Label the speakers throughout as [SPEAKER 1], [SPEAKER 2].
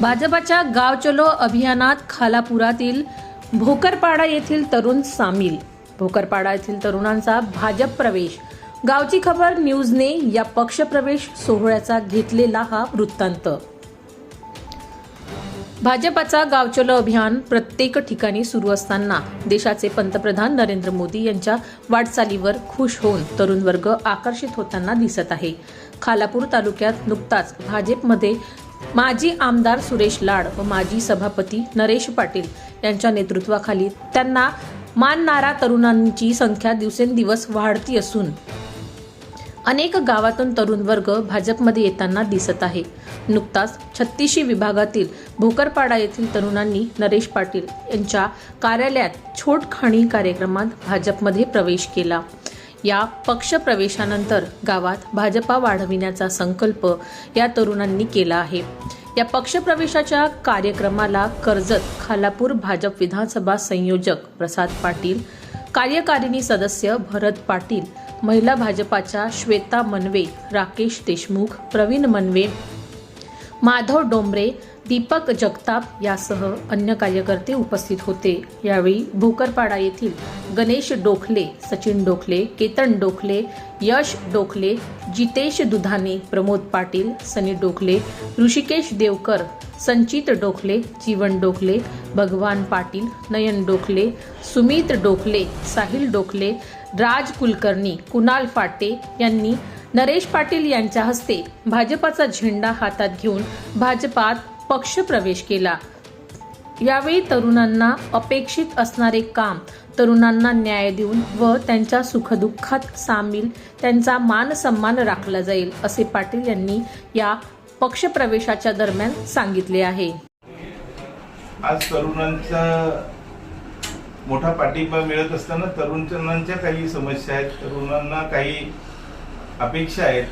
[SPEAKER 1] भाजपाच्या गाव चलो अभियानात खालापुरातील भोकरपाडा येथील तरुण सामील. भोकरपाडा येथील तरुणांचा भाजप प्रवेश. गावची खबर न्यूजने या पक्षप्रवेश सोहळ्याचा घेतलेला हा वृत्तांत. भाजपाचा गावचलो अभियान प्रत्येक ठिकाणी सुरू असताना देशाचे पंतप्रधान नरेंद्र मोदी यांच्या वाटचालीवर खुश होऊन तरुण वर्ग आकर्षित होताना दिसत आहे. खालापूर तालुक्यात नुकताच भाजपमध्ये माजी आमदार सुरेश लाड व माजी सभापती नरेश पाटील यांच्या नेतृत्वाखाली त्यांना मानणारा तरुणांची संख्या दिवसेंदिवस वाढती असून अनेक गावातून तरुण वर्ग भाजपमध्ये येताना दिसत आहे. नुकताच छत्तीशी विभागातील भोकरपाडा येथील तरुणांनी नरेश पाटील यांच्या कार्यालयात छोटखाणी कार्यक्रमात भाजपमध्ये प्रवेश केला. या पक्ष प्रवेशानंतर गावात भाजपा वाढविण्याचा संकल्प या तरुणांनी केला आहे. या पक्षप्रवेशाच्या कार्यक्रमाला कर्जत खालापूर भाजप विधानसभा संयोजक प्रसाद पाटील कार्यकारिणी सदस्य भरत पाटील महिला भाजपाच्या श्वेता मनवे राकेश देशमुख प्रवीण मनवे माधव डोंबरे दीपक जगताप यासह अन्य कार्यकर्ते उपस्थित होते. यावेळी भोकरपाडा येथील गणेश डोखले सचिन डोखले केतन डोखले यश डोखले जितेश दुधाने प्रमोद पाटील सनी डोखले ऋषिकेश देवकर संचित डोखले जीवन डोखले भगवान पाटील नयन डोखले सुमित डोखले साहिल डोखले राज कुलकर्णी कुणाल फाटे यांनी नरेश पाटील यांच्या हस्ते भाजपाचा झेंडा हातात घेऊन भाजपात पक्ष प्रवेश केला. यावेळी तरुणांना अपेक्षित असणारे काम तरुणांना न्याय देऊन व त्यांच्या सुखदुःखात सामील त्यांचा मान सन्मान राखला जाईल असे पाटील यांनी या पक्षप्रवेशाच्या दरम्यान सांगितले आहे.
[SPEAKER 2] आज तरुणांचा मोठा पाठिंबा मिळत असताना तरुणांच्या काही समस्या आहेत तरुणांना काही अपेक्षा आहेत.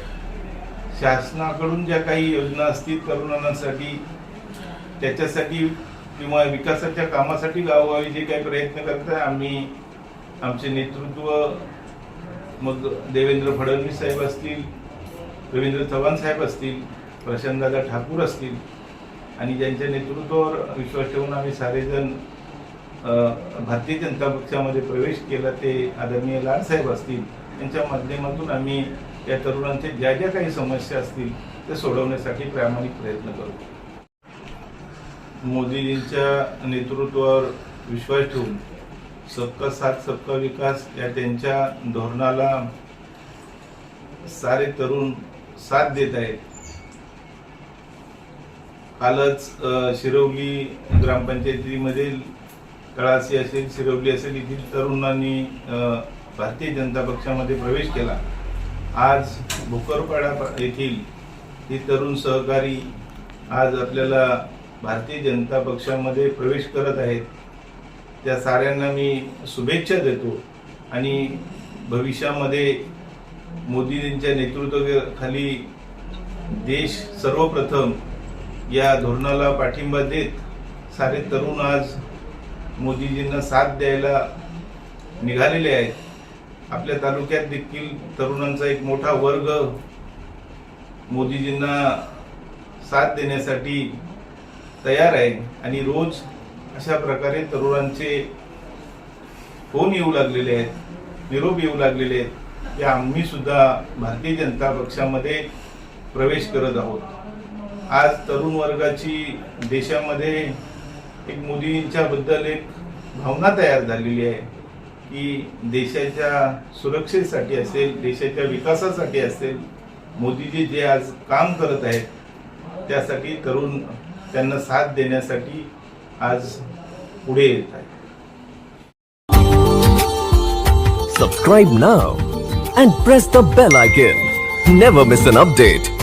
[SPEAKER 2] शासनाकडून ज्या काही योजना असतील तरुणांसाठी त्याच्यासाठी किंवा विकासाच्या कामासाठी गावोगावी जे काही प्रयत्न करत आहे आम्ही आमचे नेतृत्व मग देवेंद्र फडणवीस साहेब असतील रवींद्र चव्हाण साहेब असतील प्रशांतदादा ठाकूर असतील आणि ज्यांच्या नेतृत्वावर विश्वास ठेवून आम्ही सारेजण भारतीय जनता पक्षामध्ये प्रवेश केला ते आदरणीय लाडसाहेब असतील यांच्या माध्यमातून आम्ही या तरुणांच्या ज्या ज्या काही समस्या असतील त्या सोडवण्यासाठी प्रामाणिक प्रयत्न करू. मोदीजींच्या नेतृत्वावर विश्वास ठेवून सबका साथ सबका विकास या त्यांच्या धोरणाला सारे तरुण साथ देत आहेत. कालच शिरवली ग्रामपंचायतीमधील तळासी असेल शिरवली असेल येथील तरुणांनी भारतीय जनता पक्षामध्ये प्रवेश केला. आज भोकरपाडा येथील ही तरुण सहकारी आज आपल्याला भारतीय जनता पक्षामध्ये प्रवेश करत आहेत. त्या साऱ्यांना मी शुभेच्छा देतो आणि भविष्यामध्ये मोदीजींच्या नेतृत्वाखाली देश सर्वप्रथम या धोरणाला पाठिंबा देत सारे तरुण आज मोदीजींना साथ द्यायला निघालेले आहेत. आपल्या तालुक्यात देखील तरुणांचा एक मोठा वर्ग मोदीजींना साथ देण्यासाठी तयार आहे आणि रोज अशा प्रकारे तरुणांचे फोन येऊ लागलेले आहेत निरोप येऊ लागलेले आहेत. की आम्ही सुद्धा भारतीय जनता पक्षामध्ये प्रवेश करत आहोत. आज तरुण वर्गाची देशामध्ये एक मोदींच्याबद्दल एक भावना तयार झालेली आहे. की देशाच्या सुरक्षेसाठी असेल देशाच्या विकासासाठी असेल मोदीजी जे आज काम करत आहेत त्यासाठी तरुण त्यांना साथ देण्यासाठी आज पुढे येत आहेत.
[SPEAKER 3] Subscribe now and press the bell icon never miss an update